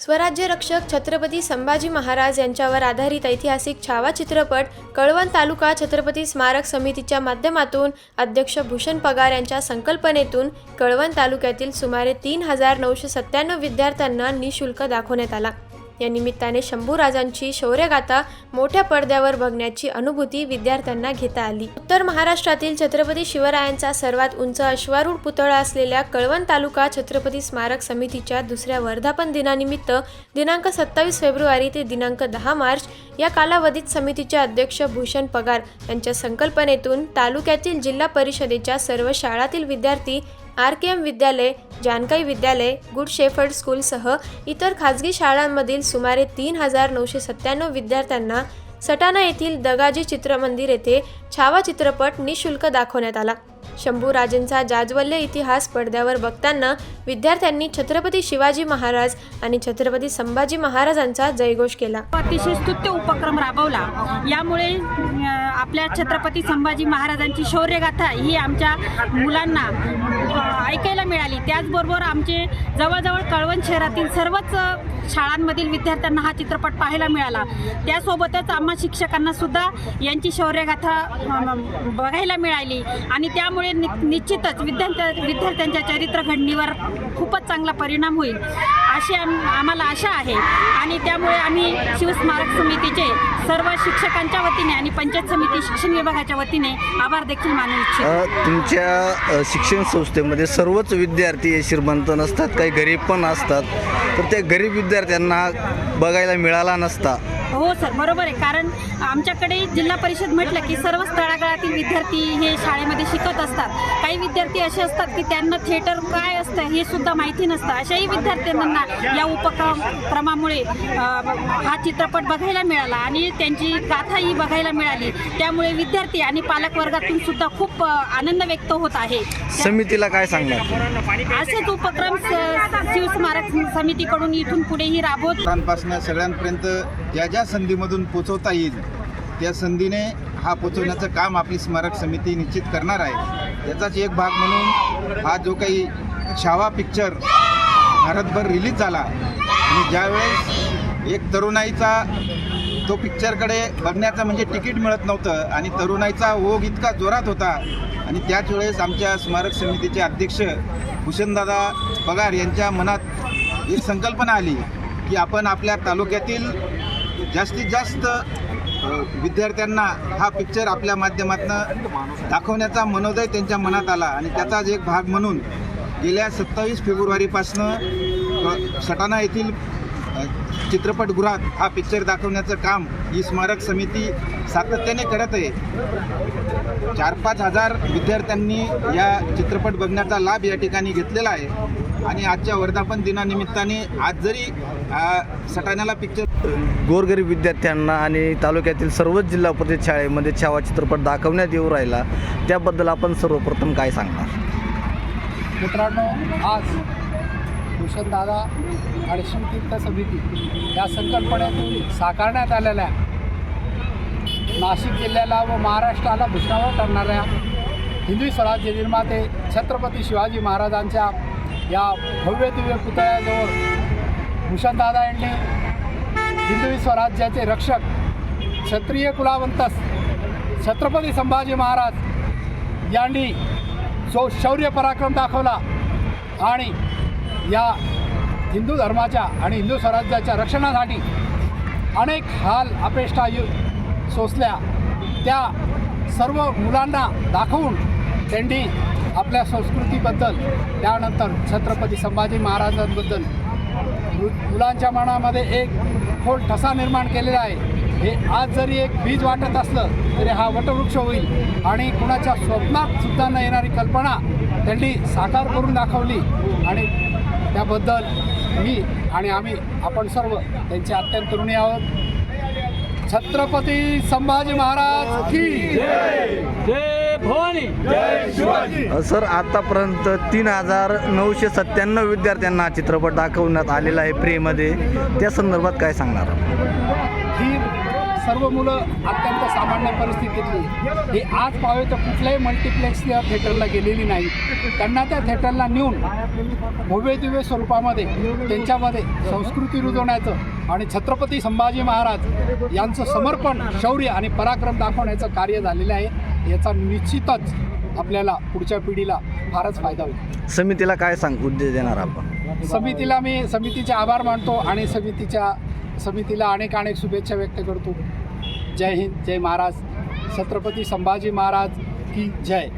स्वराज्य रक्षक छत्रपती संभाजी महाराज यांच्यावर आधारित ऐतिहासिक छावा चित्रपट कळवण तालुका छत्रपती स्मारक समितीच्या माध्यमातून अध्यक्ष भूषण पगार यांच्या संकल्पनेतून कळवण तालुक्यातील सुमारे तीन हजार नऊशे सत्त्याण्णव विद्यार्थ्यांना निशुल्क दाखवण्यात आला. या निमित्ताने शंभूराजांची शौर्यगाथा मोठ्या पडद्यावर बघण्याची अनुभूती विद्यार्थ्यांना घेता आली. उत्तर महाराष्ट्रातील छत्रपती शिवरायांचा सर्वात उंच अश्वारूढ पुतळा असलेल्या कळवण तालुका छत्रपती स्मारक समितीच्या दुसऱ्या वर्धापन दिनानिमित्त दिनांक सत्तावीस फेब्रुवारी ते दिनांक दहा मार्च या कालावधीत समितीचे अध्यक्ष भूषण पगार यांच्या संकल्पनेतून तालुक्यातील जिल्हा परिषदेच्या सर्व शाळातील विद्यार्थी आर के एम विद्यालय जानकाई विद्यालय गुड शेफर्ड स्कूलसह इतर खाजगी शाळांमधील सुमारे तीन हजार नऊशे सत्त्याण्णव विद्यार्थ्यांना सटाणा येथील दगाजी चित्रमंदिर येथे छावा चित्रपट निशुल्क दाखवण्यात आला. शंभूराजेंचा जाज्वल्य इतिहास पडद्यावर बघताना विद्यार्थ्यांनी छत्रपती शिवाजी महाराज आणि छत्रपती संभाजी महाराजांचा जयघोष केला. अतिशय स्तुत्य उपक्रम राबवला. यामुळे आपल्या छत्रपती संभाजी महाराजांची शौर्यगाथा ही आमच्या मुलांना मिळाली. त्याचबरोबर आमचे जवळजवळ कळवण शहरातील सर्वच शाळांमधील विद्यार्थ्यांना हा चित्रपट पाहायला मिळाला. त्यासोबतच आम्हा शिक्षकांना सुद्धा यांची शौर्यगाथा बघायला मिळाली. आणि त्यामुळे नि निश्चितच विद्यार्थ्या विद्यार्थ्यांच्या चरित्र घडणीवर खूपच चांगला परिणाम होईल अशी आम आम्हाला आशा आहे. आणि त्यामुळे आम्ही शिवस्मारक समितीचे सर्व शिक्षकांच्या वतीने आणि पंचायत समिती शिक्षण विभागाच्या वतीने आभार देखील मानू इच्छितो. तुमच्या शिक्षण संस्थेमध्ये सर्वच विद्यार्थी हे श्रीमंत नसतात काही गरीब पण असतात. तर त्या गरीब विद्यार्थ्यांना बघायला मिळाला नसता. हो सर बरोबर आहे. कारण आमच्याकडे जिल्हा परिषद म्हटलं की सर्व तळागाळातील विद्यार्थी हे शाळेमध्ये शिकत असतात. काही विद्यार्थी असे असतात की त्यांना थिएटर काय असतं हे सुद्धा माहिती नसतं. अशाही विद्यार्थ्यांना या उपक्रम क्रमामुळे अ, हा चित्रपट बघायला मिळाला आणि त्यांची गाथाही बघायला मिळाली. त्यामुळे विद्यार्थी आणि पालक वर्गातून सुद्धा खूप आनंद व्यक्त होत आहे. समितीला काय सांगणार? असेच उपक्रम शिवस्मारक समितीकडून इथून पुढेही राबवत सगळ्यांपर्यंत ज्या ज्या संधीमधून पोचवता येईल. त्या संधीने हा पोचवण्याचं काम आपली स्मारक समिती निश्चित करणार आहे. याचाच एक भाग म्हणून हा जो काही छावा पिक्चर भारतभर रिलीज झाला आणि ज्यावेळेस एक तरुणाईचा तो पिक्चरकडे बघण्याचं म्हणजे तिकीट मिळत नव्हतं आणि तरुणाईचा ओघ इतका जोरात होता आणि त्याच वेळेस आमच्या स्मारक समितीचे अध्यक्ष भूषणदादा पगार यांच्या मनात एक संकल्पना आली की आपण आपल्या तालुक्यातील जास्तीत जास्त विद्यार्थ्यांना हा पिक्चर आपल्या माध्यमातून दाखवण्याचा मनोदय त्यांच्या मनात आला. आणि त्याचाच एक भाग म्हणून गेल्या सत्तावीस फेब्रुवारीपासनं सटाणा येथील चित्रपटगृहात हा पिक्चर दाखवण्याचं काम ही स्मारक समिती सातत्याने करत आहे. चार पाच हजार विद्यार्थ्यांनी या चित्रपट बघण्याचा लाभ या ठिकाणी घेतलेला आहे. आणि आजच्या वर्धापन दिनानिमित्ताने आज जरी सटाण्याला पिक्चर गोरगरीब विद्यार्थ्यांना आणि तालुक्यातील सर्वच जिल्हा परिषद शाळेमध्ये छावा चित्रपट दाखवण्यात येऊ राहिला त्याबद्दल आपण सर्वप्रथम काय सांगणार? मित्रांनो आज भूषणदादा आणि शिवतीर्थ समिती या संकल्पनेतून साकारण्यात आलेल्या नाशिक जिल्ह्याला व महाराष्ट्राला भूषणावर ठरणाऱ्या हिंदवी स्वराज्य निर्माते छत्रपती शिवाजी महाराजांच्या या भव्य दिव्य पुतळ्याजवळ भूषणदादा यांनी हिंदवी स्वराज्याचे रक्षक क्षत्रिय कुलावंतस छत्रपती संभाजी महाराज यांनी जो शौर्य पराक्रम दाखवला आणि या हिंदू धर्माच्या आणि हिंदू स्वराज्याच्या रक्षणासाठी अनेक हाल अपेष्टा यु सोसल्या. त्या सर्व मुलांना दाखवून त्यांनी आपल्या संस्कृतीबद्दल त्यानंतर छत्रपती संभाजी महाराजांबद्दल मु- मुलांच्या मनामध्ये एक खोल ठसा निर्माण केलेला आहे. हे आज जरी एक बीज वाटत असलं तरी हा वटवृक्ष होईल. आणि कुणाच्या स्वप्नात सुद्धा न येणारी कल्पना त्यांनी साकार करून दाखवली. आणि त्याबद्दल मी आणि आम्ही आपण सर्व त्यांचे अत्यंत ऋणी आहोत. छत्रपती संभाजी महाराज की सर आतापर्यंत तीन हजार नऊशे सत्त्याण्णव विद्यार्थ्यांना चित्रपट दाखवण्यात आलेला आहे प्रेमध्ये. त्या संदर्भात काय सांगणार? ही सर्व मुलं अत्यंत सामान्य परिस्थितीतली. ही आज पावे तर कुठल्याही मल्टिप्लेक्स या थिएटरला गेलेली नाही. त्यांना त्या थिएटरला नेऊन भव्य दिव्य स्वरूपामध्ये त्यांच्यामध्ये संस्कृती रुजवण्याचं आणि छत्रपती संभाजी महाराज यांचं समर्पण शौर्य आणि पराक्रम दाखवण्याचं कार्य झालेलं आहे. याचा निश्चितच आपल्याला पुढच्या पिढीला फारच फायदा होईल. समितीला काय सांग उद्देश देणार आपण? समितीला मी समितीचे आभार मानतो आणि समितीच्या समितीला अनेक अनेक शुभेच्छा व्यक्त करतो. जय हिंद जय महाराज. छत्रपती संभाजी महाराज की जय.